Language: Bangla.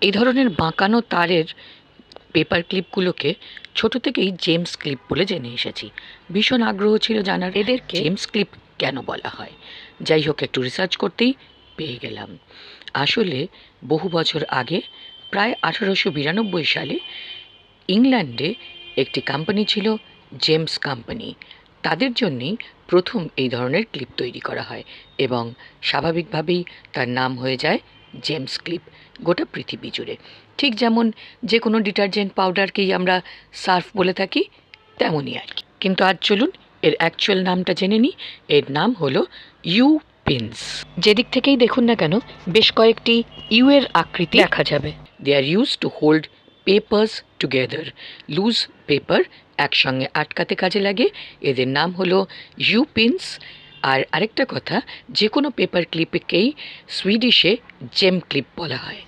এই ধরনের বাঁকানো তারের পেপার ক্লিপগুলোকে ছোট থেকেই জেমস ক্লিপ বলে জেনে এসেছি। ভীষণ আগ্রহ ছিল জানার এদেরকে জেমস ক্লিপ কেন বলা হয়। যাই হোক একটু রিসার্চ করতেই পেয়ে গেলাম। আসলে বহু বছর আগে প্রায় আঠারোশো বিরানব্বই সালে ইংল্যান্ডে একটি কোম্পানি ছিল জেমস কোম্পানি তাদের জন্যেই প্রথম এই ধরনের ক্লিপ তৈরি করা হয় এবং স্বাভাবিকভাবেই তার নাম হয়ে যায় জেমস ক্লিপ, গোটা পৃথিবী জুড়ে। ঠিক যেমন যে কোনো ডিটারজেন্ট পাউডারকেই আমরা সার্ফ বলে থাকি, তেমনই আর কি। কিন্তু আজ চলুন এর অ্যাকচুয়াল নামটা জেনে নিই। এর নাম হলো ইউ পিন্স। যেদিক থেকেই দেখুন না কেন, বেশ কয়েকটি ইউ এর আকৃতি দেখা যাবে। They are use to hold papers together loose paper একসঙ্গে আটকাতে কাজে লাগে। এদের নাম হলো ইউ পিন্স। আর আরেকটা কথা যে কোনো পেপার ক্লিপকেই সুইডিশে জেম ক্লিপ বলা হয়।